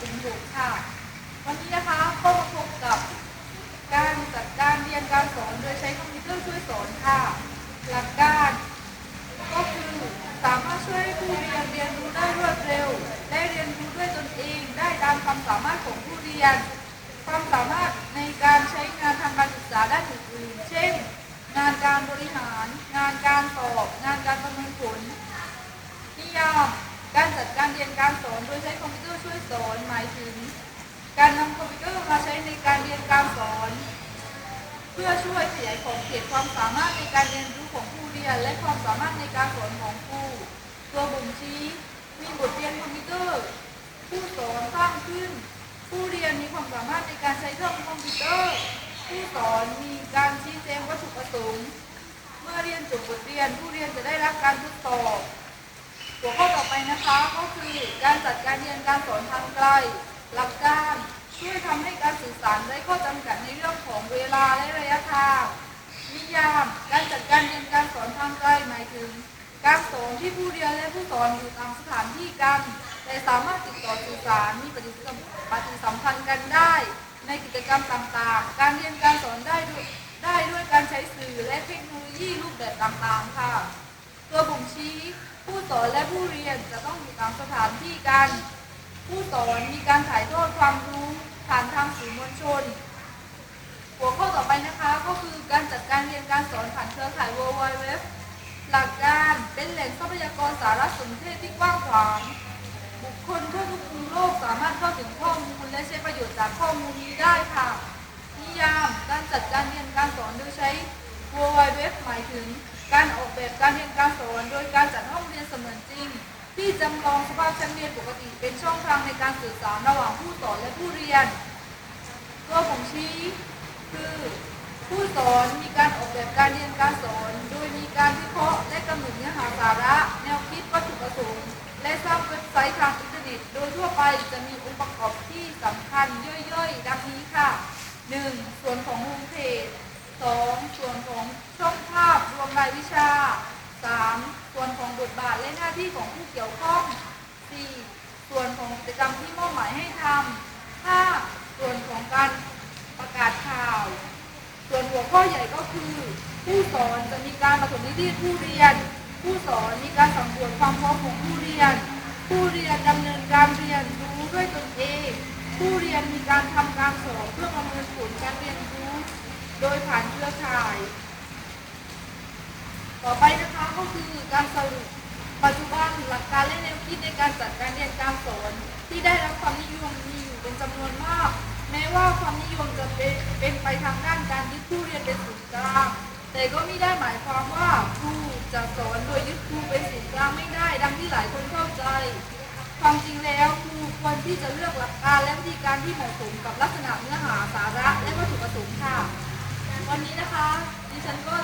จุ๋มบุกค่ะ วันนี้นะคะก็มาพบกับการจัดการเรียนการสอนโดยใช้คอมพิวเตอร์ช่วยสอนค่ะ หลักการก็คือสามารถช่วยผู้เรียนเรียนรู้ได้รวดเร็ว ได้เรียนรู้ด้วยตนเองได้ตามความสามารถของผู้เรียน ความสามารถในการใช้งานทางการศึกษาด้านอื่นๆเช่น งานการบริหาร งานการสอบ งานการประเมินผลนิยามการจัดการเรียนการสอนโดยใช้คอมพิวเตอร์ พื่อช่วยขยายขอบเขตความสามารถในการเรียนรู้ของผู้เรียน และความสามารถในการสอนของครูตัวบ่งชี้มีบทเรียนคอมพิวเตอร์ ผู้สอนสร้างขึ้น ผู้เรียนมีความสามารถในการใช้เครื่องคอมพิวเตอร์ ผู้สอนมีการชี้แจงวัตถุประสงค์เมื่อเรียนจบบทเรียน ผู้เรียนจะได้รับการทดสอบหัวข้อต่อไปนะคะก็คือการจัดการเรียนการสอนทางไกลหลักการ ช่วยทำให้การสื่อสารได้ข้อจำกัดในเรื่องของเวลาและระยะทางนิยามการจัดการเรียนการสอนทางไกลหมายถึง การสอนที่ผู้เรียนและผู้สอนอยู่ตางสถานที่กัน แต่สามารถติดต่อสื่อสารมีปฏิสัมปฏิสัมพันธ์กันได้ ในกิจกรรมต่างๆ การเรียนการสอนได้ด้วยได้ด้วยการใช้สื่อและเทคโนโลยีรูปแบบต่างๆค่ะ ตัวบ่งชี้ผู้สอนและผู้เรียนจะต้องอยู่ตามสถานที่กัน ผู้สอนมีการถ่ายทอดความรู้ผ่านทางสื่อมวลชน หัวข้อต่อไปนะคะก็คือการจัดการเรียนการสอนผ่านเครือข่าย World Wide Web หลักการเป็นแหล่งทรัพยากรสารสนเทศที่กว้างขวาง บุคคลทั่วทุกมุมโลกสามารถเข้าถึงข้อมูลและใช้ประโยชน์จากข้อมูลนี้ได้ค่ะนิยามการจัดการเรียนการสอนโดยใช้ World Wide Web หมายถึง การออกแบบการเรียนการสอนโดยการจัดห้องเรียนเสมือนจริง ที่จำลองสภาพชั้นเรียนปกติเป็นช่องทางในการสื่อสารระหว่างผู้สอนและผู้เรียน ตัวบ่งชี้คือผู้สอนมีการออกแบบการเรียนการสอน โดยมีการวิเคราะห์และกำหนดเนื้อหาสาระ แนวคิดวัตถุประสงค์และสร้างเว็บไซต์ทางอินเทอร์เน็ต โดยทั่วไปจะมีองค์ประกอบที่สำคัญย่อยๆ ดังนี้ค่ะ 1. ส่วนของโฮมเพจ 2. ส่วนของช่องภาพรวมรายวิชา 3. ส่วนของบทบาท และหน้าที่ของผู้เกี่ยวข้อง 4. ส่วนของกิจกรรมที่มอบหมายให้ทำ 5. ส่วนของการประกาศข่าว ส่วนหัวข้อใหญ่ก็คือ ผู้สอนจะมีการประถมนิเทศผู้เรียน ผู้สอนมีการสำรวจความพร้อมของผู้เรียน ผู้เรียนดำเนินการเรียนรู้ด้วยตนเอง ผู้เรียนมีการทำการสอบเพื่อประเมินผลการเรียนรู้ โดยผ่านเครือข่าย ต่อไปนะคะก็คือการสรุป ปัจจุบันหลักการและแนวคิดในการจัดการเรียนการสอนที่ได้รับความนิยมมีอยู่เป็นจำนวนมาก แม้ว่าความนิยมจะเป็นไปทางด้านการยึดผู้เรียนเป็นศูนย์กลาง แต่ก็ไม่ได้หมายความว่าครูจะสอนโดยยึดครูเป็นศูนย์กลางไม่ได้ ดังที่หลายคนเข้าใจ ความจริงแล้วครูควรที่จะเลือกหลักการและวิธีการที่เหมาะสมกับลักษณะเนื้อหาสาระและวัตถุประสงค์ค่ะ วันนี้นะคะดิฉันก็